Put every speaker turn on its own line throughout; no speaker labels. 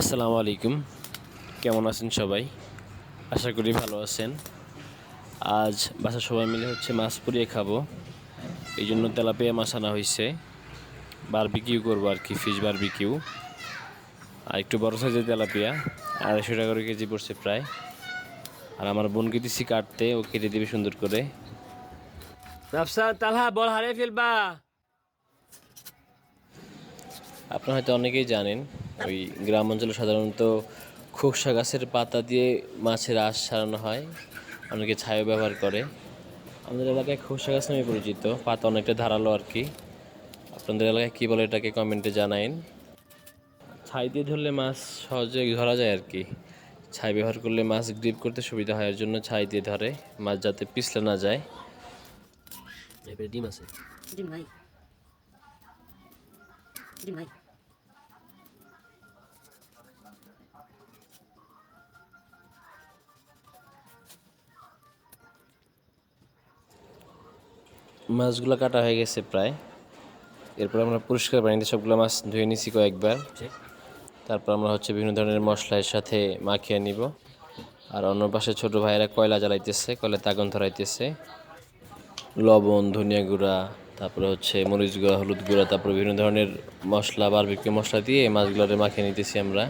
আসসালামু আলাইকুম। কেমন আছেন সবাই? আশা করি ভালো আছেন। আজ বাসার সবাই মিলে হচ্ছে মাছ পুড়িয়ে খাব। এই জন্য তেলাপিয়া মাছ আনা হয়েছে বারবিকিউ করব আর কি, ফিশ বারবিকিউ। আর একটু বড় সাইজের তেলাপিয়া, আড়াইশো টাকা করে কেজি পড়ছে প্রায়। আর আমার বোনকে দিচ্ছি কাটতে, ও কেটে দিবে সুন্দর করে। আপনারা হয়তো অনেকেই জানেন ওই গ্রাম অঞ্চলে সাধারণত খোকসা গাছের পাতা দিয়ে মাছের আঁশ সারানো হয়। অনেকে ছায়া ব্যবহার করে। আমাদের এলাকায় খোকসা গাছ নামে পরিচিত। পাতা অনেকটা ধারালো আর কি। আপনাদের এলাকায় কী বলে এটাকে কমেন্টে জানাইন। ছাই দিয়ে ধরলে মাছ সহজে ধরা যায় আর কি। ছাই ব্যবহার করলে মাছ গ্রিপ করতে সুবিধা হয়, এর জন্য ছাই দিয়ে ধরে। মাছ যাতে পিছলে না যায়। ডিম আছে।
ডিম ভাই ডিম ভাই
মাছগুলো কাটা হয়ে গেছে প্রায়। এরপর আমরা পরিষ্কার পানিতে সবগুলো মাছ ধুয়ে নিছি কয়েকবার। তারপর আমরা হচ্ছে বিভিন্ন ধরনের মশলার সাথে মাখিয়ে নিব। আর অন্য পাশে ছোট ভাইয়েরা কয়লা জ্বালাইতেছে কয়লা তাগন ধরাইতেছে। লবণ ধনিয়া গুঁড়া তারপরে হচ্ছে মরিচ গুঁড়া হলুদ গুঁড়া তারপরে বিভিন্ন ধরনের মশলা বারবিকিউ মশলা দিয়ে মাছগুলোরে মাখিয়ে নিতেছি আমরা।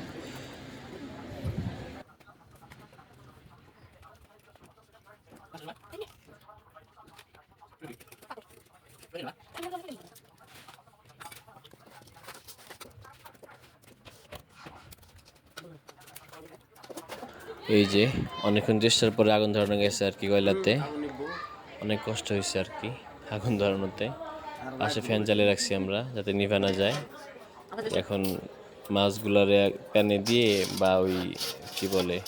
এই যে, অনেকক্ষণ চেষ্টার পরে আগুন ধরানো গেছে আর কি কয়লাতে অনেক কষ্ট হয়েছে আর কি আগুন ধরানোতে। পাশে ফ্যান চালিয়ে রাখছি আমরা, যাতে নিভে না যায়। এখন মাছগুলারে প্যানে দিয়ে বা ওই কি বলে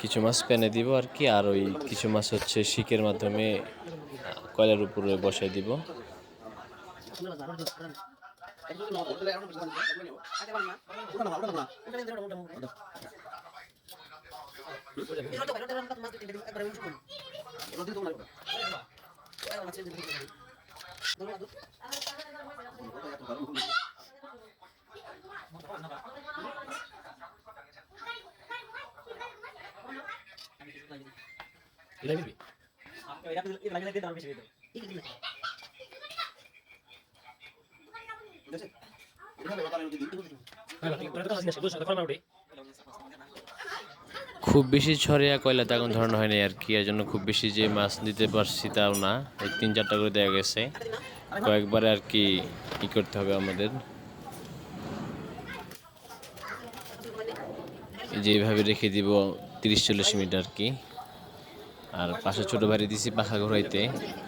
কিছু মাছ প্যানে দিব আর কি, আর ওই কিছু মাছ হচ্ছে শিকের মাধ্যমে কয়লার উপরে বসাই দিব।
ఇలా విరివి ఇలా ఇలా ఇలా దాని విషయం ఇది ఇది ఇది ఇది ఇది ఇది
খুব বেশি ছড়িয়া কয়লাতে আগুন ধরানো হয়নি আর কি, এর জন্য খুব বেশি যে মাছ দিতে পারছি তাও না। এই তিন চারটা করে দেওয়া গেছে। কয়েকবারে আর কি ই করতে হবে আমাদের। যেভাবে রেখে দিব তিরিশ চল্লিশ মিনিট আর কি। আর পাশে ছোট ভাই দিছি পাখা ঘুরাইতে,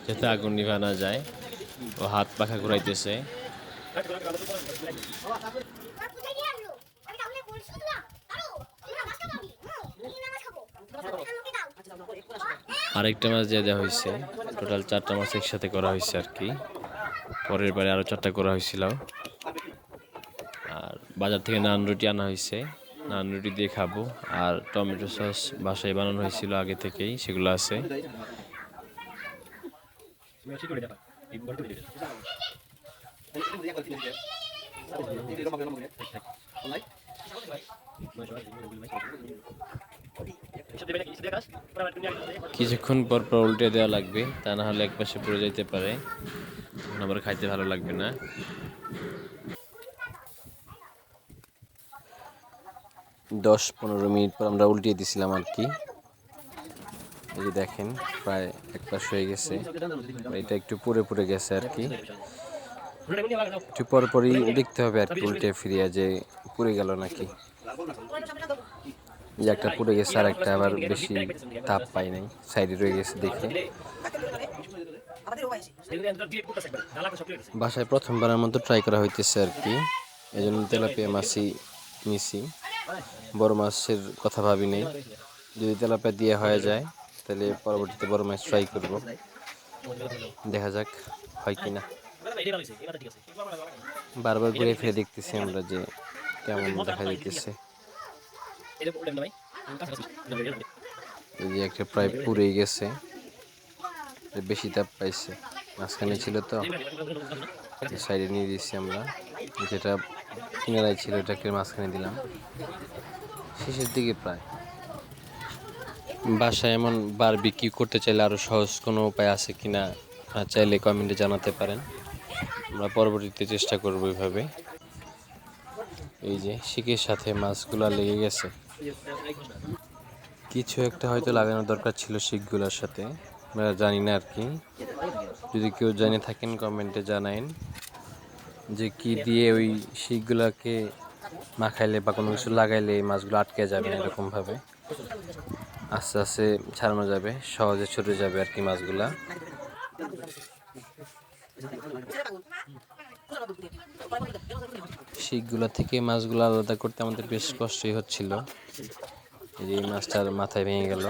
যাতে আগুন নিভা না যায়। ও হাত পাখা ঘুরাইতেছে
আর কোথায় নিয়ে আসলো আমি তাহলে বলছি না আরও আমরা মাছ খাব আমি হুম আমি মাছ খাব আমাকে দাও
আরেকটা মাছ দিয়ে দেওয়া হয়েছে। টোটাল চারটা মাছ একসাথে করা হয়েছে আর কি। পরের বারে আরও চারটা করা হয়েছিল। আর বাজার থেকে নান রুটি আনা হয়েছে। নান রুটি দিয়ে খাব। আর টমেটো সস বাসায় বানানো হয়েছিল আগে থেকেই, সেগুলো আছে। কিছুক্ষণ পর পর উল্টে দেওয়া লাগবে, তা না হলে একপাশে পড়ে যেতে পারে। আবার খাইতে ভালো লাগবে না। দশ পনেরো মিনিট পর আমরা উল্টিয়ে দিছিলাম আর কি। এই যে দেখেন, প্রায় এক পাশ হয়ে গেছে। এটা একটু পুড়ে পুড়ে গেছে আর কি। একটু পর পরই দেখতে হবে আর কি, উল্টে ফিরিয়া যে পুড়ে গেল নাকি। যে একটা পুড়ে গেছে আর একটা আবার বেশি তাপ পাই নাই, সাইডে রয়ে গেছে দেখে। বাসায় প্রথমবারের মতো ট্রাই করা হইতেছে আর কি। এই জন্য তেলাপিয়া মাছই নিছি। বড় মাছের কথা ভাবি নেই। যদি তেলাপিয়া দিয়ে হয়ে যায়, তাহলে পরবর্তীতে বড় মাছ ট্রাই করব। দেখা যাক হয় কি না বারবার ঘুরে ফিরে দেখতেছি আমরা যে কেমন দেখা যাইতেছে। এই যে একটা প্রায় পুড়েই গেছে। বেশি তাপ পাইছে। মাঝখানে ছিল তো। সাইডে নিয়ে দিয়েছি আমরা। যেটা কিনারায় ছিল এটাকে মাঝখানে দিলাম। শেষের দিকে প্রায়। বাসায় এমন বার বিক্রি করতে চাইলে আরও সহজ কোনো উপায় আছে কিনা আপনারা চাইলে কমেন্টে জানাতে পারেন। আমরা পরবর্তীতে চেষ্টা করব এইভাবে এই যে শিকের সাথে মাছগুলো লেগে গেছে। কিছু একটা হয়তো লাগানোর দরকার ছিল শিকগুলোর সাথে। আমরা জানি না আর কি। যদি কেউ জানে থাকেন, কমেন্টে জানাইন যে কি দিয়ে ওই শিকগুলোকে মাখাইলে বা কোনো কিছু লাগাইলে এই মাছগুলো আটকে যাবে এরকমভাবে। আস্তে আস্তে ছাড়ানো যাবে, সহজে ছুটে যাবে আর কি মাছগুলা। শিকগুলো থেকে মাছগুলো আলাদা করতে আমাদের বেশ কষ্টই হচ্ছিল। এই মাছটার মাথায় ভেঙে গেল।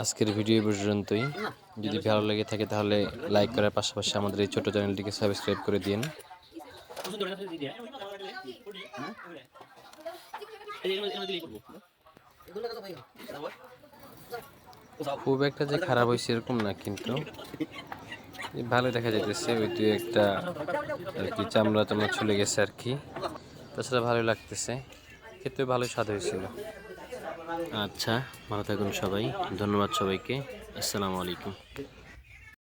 আজকের ভিডিও পর্যন্তই। যদি ভালো লেগে থাকে তাহলে লাইক করার পাশাপাশি আমাদের এই ছোট চ্যানেলটিকে সাবস্ক্রাইব করে দিন খুব একটা যে খারাপ হয়েছে এরকম না কিন্তু। ভালো দেখা যাইতেছে, ওই দুই একটা আর কি চামড়া টামড়া চলে গেছে আর কি। তাছাড়া ভালো লাগতেছে খেতে ভালো স্বাদ হয়েছিল। আচ্ছা ভালো থাকুন সবাই। ধন্যবাদ সবাইকে। আসসালামু আলাইকুম।